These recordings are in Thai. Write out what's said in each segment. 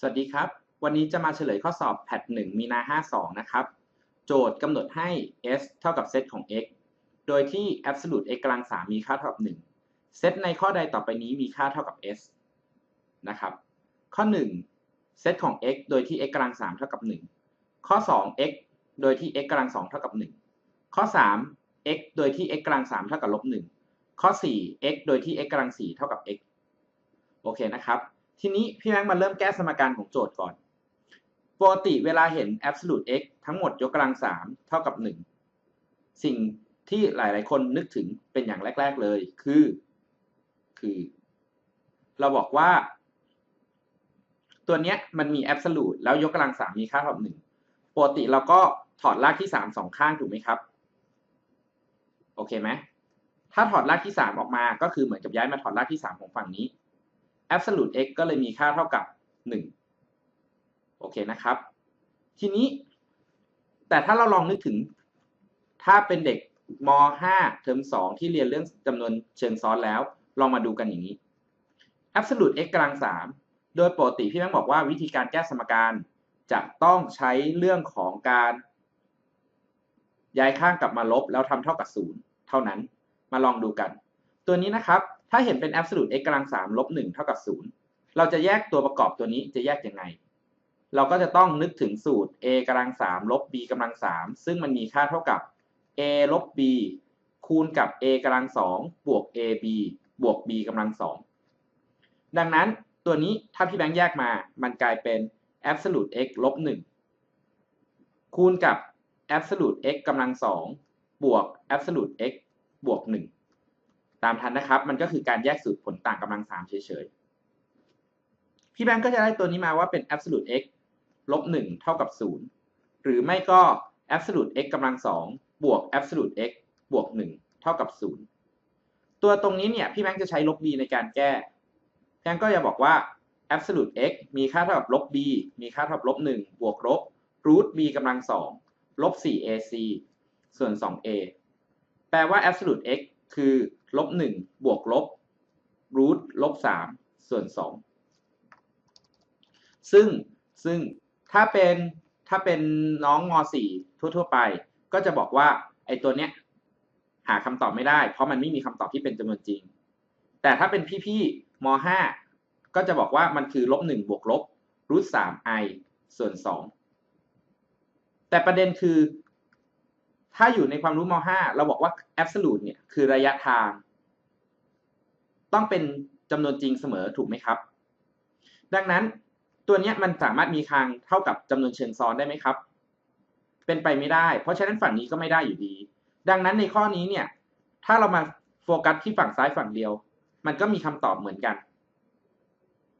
สวัสดีครับ วันนี้จะมาเฉลยข้อสอบแพท1มีนา 52 นะครับ โจทย์กำหนดให้ s เท่ากับเซตของ x โดยที่ absolute x กำลัง 3 มีค่าเท่ากับ 1 เซตในข้อใดต่อไปนี้มีค่าเท่ากับ s นะครับ ข้อ 1 เซตของ x โดยที่ x กำลัง 3 เท่ากับ 1 ข้อ 2 x โดยที่ x กำลัง 2 เท่ากับ 1 ข้อ 3 x โดยที่ x กำลัง 3 เท่ากับลบ1ข้อ 4 x โดยที่ x กำลัง 4 เท่ากับ x โอเคนะครับ ทีนี้พี่แบงค์มาเริ่มแก้สมการของโจทย์ก่อน ปกติเวลาเห็น absolute x ทั้งหมดยกกำลัง3เท่ากับ 1 สิ่งที่หลาย ๆ คนนึกถึงเป็นอย่างแรก ๆ เลยคือ คือ เราบอกว่า ตัวเนี้ยมันมี absolute แล้วยกกำลัง3มีค่าเท่ากับ1ปกติเราก็ถอดรากที่3สองข้างถูกไหมครับ โอเคไหมถ้าถอดรากที่3ออกมา ก็คือเหมือนกับย้ายมาถอดรากที่3ของฝั่งนี้ absolute x ก็เลยมีค่าเท่ากับ 1 โอเคนะครับ ทีนี้ แต่ถ้าเราลองนึกถึง ถ้าเป็นเด็กม .5 เทอม 2 ที่เรียนเรื่องจำนวนเชิงซ้อนแล้ว ลองมาดูกันอย่างนี้ absolute x กำลัง 3 โดยปกติพี่แบงบอกว่าวิธีการแก้สมการจะต้องใช้เรื่องของการย้ายข้างกลับมาลบแล้วทำเท่ากับ 0 เท่านั้น มาลองดูกัน ตัวนี้นะครับ ถ้าเห็นเป็น absolute x กำลัง3ลบ1เท่ากับ0เราจะแยกตัวประกอบตัวนี้จะแยกยังไง เราก็จะต้องนึกถึงสูตร a กำลัง3ลบ b กำลัง3ซึ่งมันมีค่าเท่ากับ a ลบ b คูณกับ a กำลัง2บวก ab บวก b กำลัง2ดังนั้นตัวนี้ถ้าพี่แบงค์แยกมา มันกลายเป็น absolute x ลบ1คูณกับ absolute x กำลัง2บวก absolute x บวก1 ตามทันนะครับ มันก็คือการแยกสูตรผลต่างกำลัง3เฉยๆ พี่แบงค์ก็จะได้ตัวนี้มาว่าเป็น absolute x ลบ1เท่ากับ0หรือไม่ก็ absolute x กำลัง2บวก absolute x บวก1เท่ากับ0ตัวตรงนี้เนี่ยพี่แบงค์จะใช้ลบ b ในการแก้พี่แบงค์ก็จะบอกว่า absolute x มีค่าเท่ากับลบ b มีค่าเท่ากับลบ1บวกลบ root b กำลัง2ลบ 4ac ส่วน 2a แปลว่า absolute x คือลบ1บวกลบ root ลบ3ส่วน 2 ซึ่งซึ่งถ้าเป็นถ้าเป็นน้องม .4 ทั่ว ๆ ไป ก็จะบอกว่าไอ้ตัวเนี้ยหาคำตอบไม่ได้ เพราะมันไม่มีคำตอบที่เป็นจำนวนจริง แต่ถ้าเป็นพี่ๆม .5 ก็จะบอกว่ามันคือลบ1บวกลบ root 3 i ส่วน 2 แต่ประเด็นคือ ถ้าอยู่ในความรู้ม .5 เราบอกว่า absolute เนี่ยคือระยะทาง ต้องเป็นจำนวนจริงเสมอถูกไหมครับ ดังนั้นตัวนี้มันสามารถมีคางเท่ากับจำนวนเชิงซ้อนได้ไหมครับ เป็นไปไม่ได้ เพราะฉะนั้นฝั่งนี้ก็ไม่ได้อยู่ดี ดังนั้นในข้อนี้เนี่ย ถ้าเรามาโฟกัสที่ฝั่งซ้ายฝั่งเดียว มันก็มีคำตอบเหมือนกัน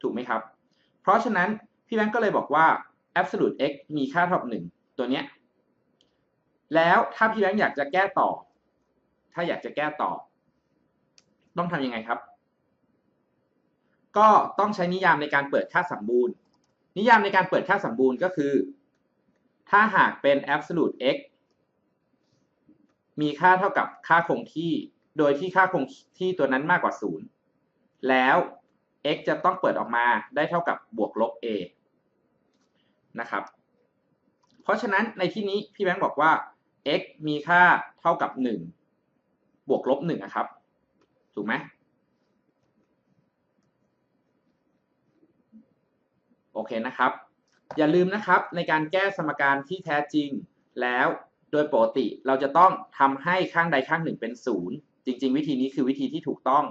ถูกไหมครับ เพราะฉะนั้นพี่แบงก์ก็เลยบอกว่า absolute x มีค่าเท่ากับ1ตัวเนี้ย แล้วถ้าพี่แบงก์อยากจะแก้ต่อ ถ้าอยากจะแก้ต่อ ต้องทำยังไงครับ ก็ต้องใช้นิยามในการเปิดค่าสมบูรณ์ นิยามในการเปิดค่าสมบูรณ์ก็คือ ถ้าหากเป็น absolute x มีค่าเท่ากับค่าคงที่ โดยที่ค่าคงที่ตัวนั้นมากกว่า 0 แล้ว x จะต้องเปิดออกมาได้เท่ากับบวกลบ a นะครับ เพราะฉะนั้นในที่นี้พี่แบงค์บอกว่า x มีค่าเท่ากับ 1 บวกลบ1นะครับ ถูกไหมโอเคนะครับ อย่าลืมนะครับในการแก้สมการที่แท้จริงแล้วโดยปกติเราจะต้องทำให้ข้างใดข้างหนึ่งเป็นศูนย์จริง ๆ วิธีนี้คือวิธีที่ถูกต้อง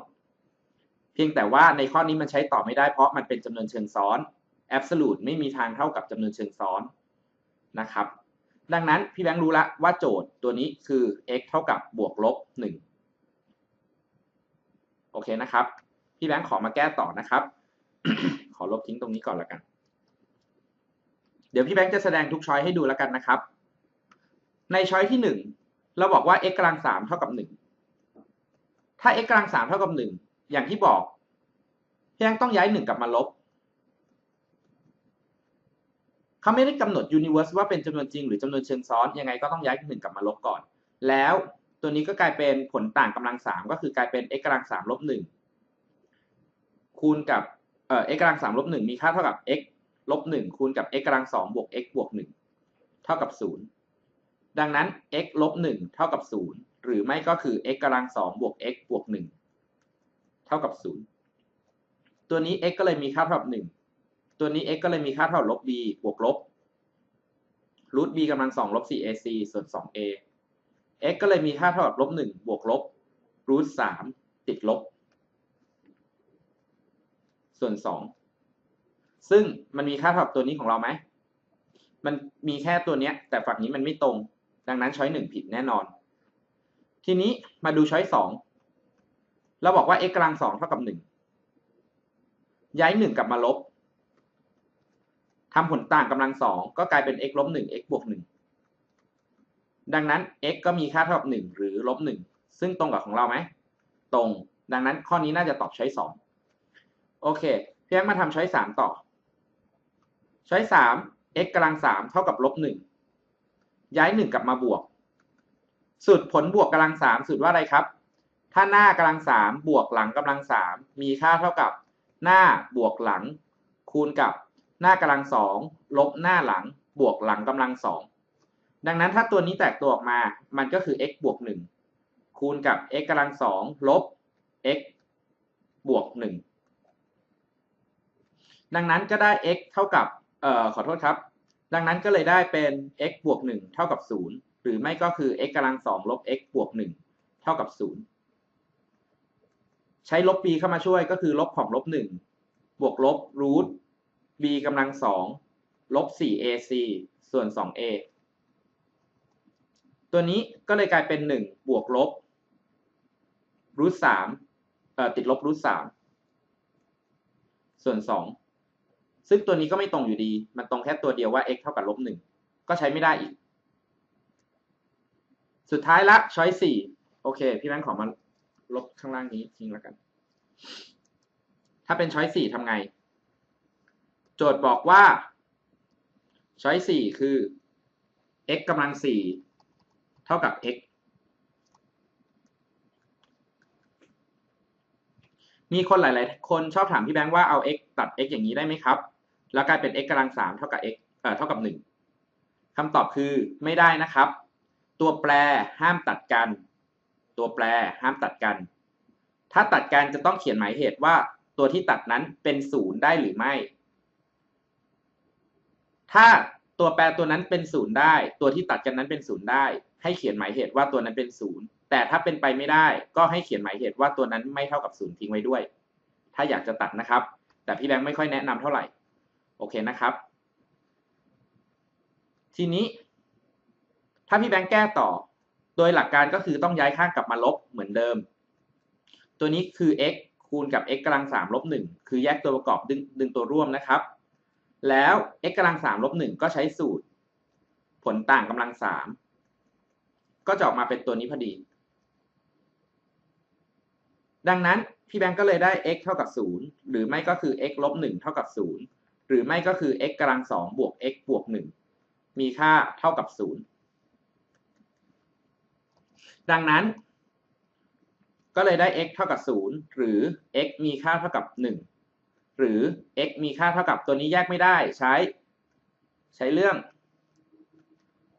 เพียงแต่ว่าในข้อนี้มันใช้ต่อไม่ได้เพราะมันเป็นจำนวนเชิงซ้อน absolute ไม่มีทางเท่ากับจำนวนเชิงซ้อนนะครับ ดังนั้นพี่แบงค์รู้ละว่าโจทย์ตัวนี้คือ x เท่ากับบวกลบ1โอเคนะครับ พี่แบงค์ขอมาแก้ต่อนะครับ ขอลบทิ้งตรงนี้ก่อนละกัน เดี๋ยวพี่แบงค์จะแสดงทุกช้อยให้ดูแล้วกันนะครับ ในช้อยที่หนึ่งเราบอกว่า x กำลังสามเท่ากับหนึ่งถ้า x กำลังสามเท่ากับหนึ่งอย่างที่บอก พี่แบงค์ต้องย้ายหนึ่งกลับมาลบ เขาไม่ได้กำหนด universe ว่าเป็นจำนวนจริงหรือจำนวนเชิงซ้อนยังไงก็ต้องย้ายหนึ่งกลับมาลบก่อน แล้วตัวนี้ก็กลายเป็นผลต่างกำลังสามก็คือกลายเป็น x กำลังสามลบหนึ่งคูณกับเอ่อ x กำลังสามลบหนึ่งมีค่าเท่ากับ x ลบหนึ่งคูณกับ x กำลังสองบวก x บวกหนึ่งเท่ากับศูนย์ดังนั้น x ลบหนึ่งเท่ากับศูนย์หรือไม่ก็คือ x กำลังสองบวก x บวกหนึ่งเท่ากับศูนย์ตัวนี้ x ก็เลยมีค่าเท่ากับหนึ่ง ตัวนี้ x ก็เลยมีค่าเท่ากับลบ b บวกลบรูท b กำลังสองลบสี่ ac ส่วนสอง a x ก็เลยมีค่าเท่ากับลบหนึ่งบวกลบรูทสามติดลบ ส่วนสองซึ่งมันมีค่าเท่ากับตัวนี้ของเราไหม มันมีแค่ตัวเนี้ย แต่ฝั่งนี้มันไม่ตรง ดังนั้นช้อยหนึ่งผิดแน่นอน ทีนี้มาดูช้อยสองเราบอกว่า x กำลังสองเท่ากับหนึ่งย้ายหนึ่งกลับมาลบ ทำผลต่างกำลังสองก็กลายเป็น x ลบหนึ่ง x บวกหนึ่งดังนั้น x ก็มีค่าเท่ากับหนึ่งหรือลบหนึ่งซึ่งตรงกับของเราไหมตรง ดังนั้นข้อนี้น่าจะตอบใช้สองโอเคเพี่แอ๊กมาทำใช้สามต่อ ใช้สาม x กำลังสามเท่ากับลบหนึ่งย้ายหนึ่งกลับมาบวก สูตรผลบวกกำลังสามสูตรว่าอะไรครับ ถ้าหน้ากำลังสามบวกหลังกำลังสามมีค่าเท่ากับหน้าบวกหลัง คูณกับ หน้ากำลังสองลบหน้าหลังบวกหลังกำลังสองดังนั้นถ้าตัวนี้แตกตัวออกมามันก็คือ x บวกหนึ่งคูณกับ x กำลังสองลบ x บวกหนึ่งดังนั้นก็ได้ x เท่ากับเอ่อขอโทษครับ ดังนั้นก็เลยได้เป็น x บวกหนึ่งเท่ากับศูนย์หรือไม่ก็คือ x กำลังสองลบ x บวกหนึ่งเท่ากับศูนย์ใช้ลบ b เข้ามาช่วยก็คือลบของลบหนึ่งบวกลบรูท b กำลังสองลบสี่ ac ส่วนสอง a ตัวนี้ก็เลยกลายเป็นหนึ่งบวกลบรูทสามติดลบรูทสามส่วนสองซึ่งตัวนี้ก็ไม่ตรงอยู่ดี มันตรงแค่ตัวเดียวว่า x เท่ากับลบหนึ่งก็ใช้ไม่ได้อีก สุดท้ายละช้อยสี่โอเค พี่แบงค์ขอมาลบข้างล่างนี้ทิ้งแล้วกัน ถ้าเป็นช้อยสี่ทำไง โจทย์บอกว่า ช้อยสี่คือ x กำลังสี่เท่ากับ x มีคนหลาย ๆ คนชอบถามพี่แบงค์ว่าเอา x ตัด x อย่างนี้ได้ไหมครับ แล้วกลายเป็น x กำลังสามเท่ากับ x เอ่อเท่ากับหนึ่งคำตอบคือไม่ได้นะครับ ตัวแปรห้ามตัดกัน ตัวแปรห้ามตัดกัน ถ้าตัดกันจะต้องเขียนหมายเหตุว่าตัวที่ตัดนั้นเป็นศูนย์ได้หรือไม่ ถ้าตัวแปรตัวนั้นเป็นศูนย์ได้ ตัวที่ตัดกันนั้นเป็นศูนย์ได้ ให้เขียนหมายเหตุว่าตัวนั้นเป็นศูนย์แต่ถ้าเป็นไปไม่ได้ ก็ให้เขียนหมายเหตุว่าตัวนั้นไม่เท่ากับศูนย์ทิ้งไว้ด้วย ถ้าอยากจะตัดนะครับ แต่พี่แบงค์ไม่ค่อยแนะนำเท่าไหร่ โอเคนะครับ ทีนี้ ถ้าพี่แบงค์แก้ต่อ โดยหลักการก็คือต้องย้ายข้างกลับมาลบเหมือนเดิม ตัวนี้คือ x คูณกับ x กำลังสามลบหนึ่งคือแยกตัวประกอบดึงดึงตัวร่วมนะครับ แล้ว x กำลังสามลบหนึ่งก็ใช้สูตร ผลต่างกำลังสามก็จะออกมาเป็นตัวนี้พอดี ดังนั้นพี่แบงก์ก็เลยได้ x เท่ากับศูนย์หรือไม่ก็คือ x ลบหนึ่งเท่ากับศูนย์หรือไม่ก็คือ x กำลังสองบวก x บวกหนึ่งมีค่าเท่ากับศูนย์ดังนั้น ก็เลยได้ x เท่ากับศูนย์หรือ x มีค่าเท่ากับหนึ่ง หรือ x มีค่าเท่ากับตัวนี้แยกไม่ได้ใช้ ใช้เรื่อง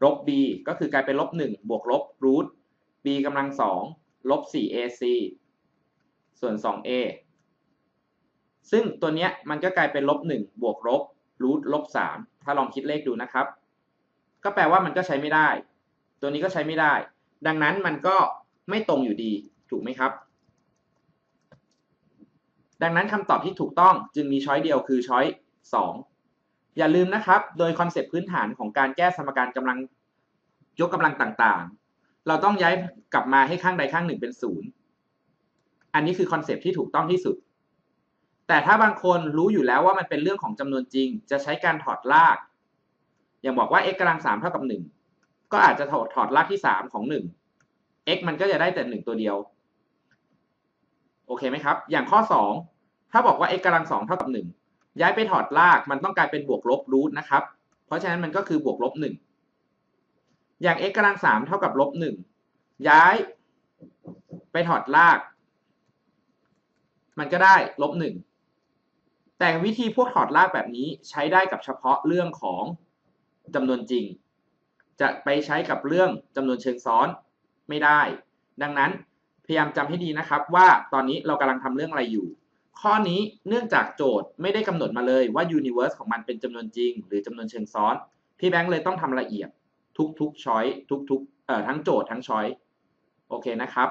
ลบ b ก็คือกลายเป็นลบหนึ่งบวกลบรูท b กำลังสองลบสี่ ac ส่วนสอง a ซึ่งตัวเนี้ยมันก็กลายเป็นลบหนึ่งบวกลบรูทลบสามถ้าลองคิดเลขดูนะครับ ก็แปลว่ามันก็ใช้ไม่ได้ ตัวนี้ก็ใช้ไม่ได้ ดังนั้นมันก็ไม่ตรงอยู่ดี ถูกไหมครับ ดังนั้นคำตอบที่ถูกต้องจึงมีช้อยเดียวคือช้อยสองอย่าลืมนะครับ โดยคอนเซปต์พื้นฐานของการแก้สมการกำลังยกกำลังต่างๆ เราต้องย้ายกลับมาให้ข้างใดข้างหนึ่งเป็นศูนย์อันนี้คือคอนเซปต์ที่ถูกต้องที่สุด แต่ถ้าบางคนรู้อยู่แล้วว่ามันเป็นเรื่องของจำนวนจริง จะใช้การถอดราก อย่างบอกว่า x กำลังสามเท่ากับหนึ่งก็อาจจะถอดถอดรากที่สามของหนึ่ง x มันก็จะได้แต่หนึ่งตัวเดียว โอเคไหมครับ อย่างข้อสองถ้าบอกว่า x กำลังสองเท่ากับหนึ่งย้ายไปถอดรากมันต้องกลายเป็นบวกลบรูทนะครับ เพราะฉะนั้นมันก็คือบวกลบหนึ่งอย่าง x กำลังสามเท่ากับลบหนึ่งย้ายไปถอดราก มันก็ได้ลบหนึ่งแต่วิธีพวกถอดรากแบบนี้ใช้ได้กับเฉพาะเรื่องของจำนวนจริง จะไปใช้กับเรื่องจำนวนเชิงซ้อนไม่ได้ ดังนั้น พยายามจำให้ดีนะครับ ว่าตอนนี้เรากำลังทำเรื่องอะไรอยู่ ข้อนี้เนื่องจากโจทย์ไม่ได้กำหนดมาเลยว่า universe ของมันเป็นจำนวนจริง หรือจำนวนเชิงซ้อน พี่แบงค์เลยต้องทำละเอียดทุกๆช้อยทุกๆเอ่อทั้งโจทย์ทั้งช้อยโอเคนะครับ